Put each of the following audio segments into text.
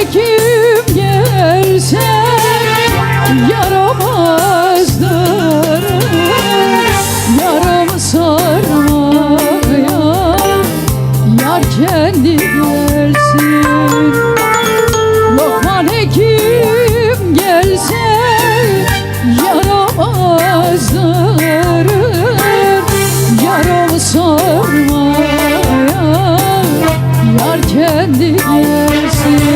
Hekim gelse yaramazdır. Yaramı sarmaya yar kendi gelsin. Lokman hekim gelse yaramazdır. Yaramı sarmaya yar kendi gelsin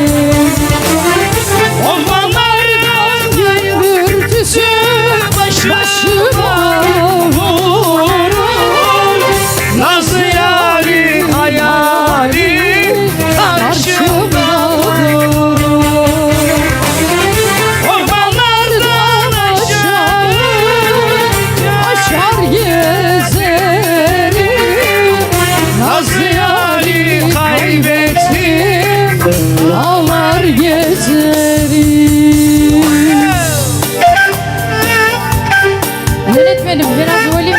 Yönetmenim biraz volüm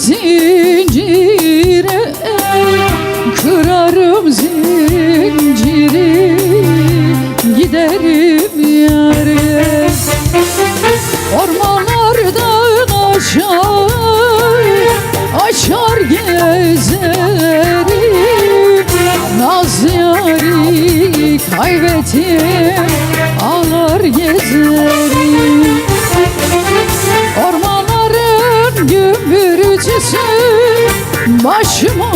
zincire Kırarım zinciri giderim yere Ormanlardan aşağı Açar gezerim Naz yari kaybettim Ağlar gezerim Gümbürtüsü Başıma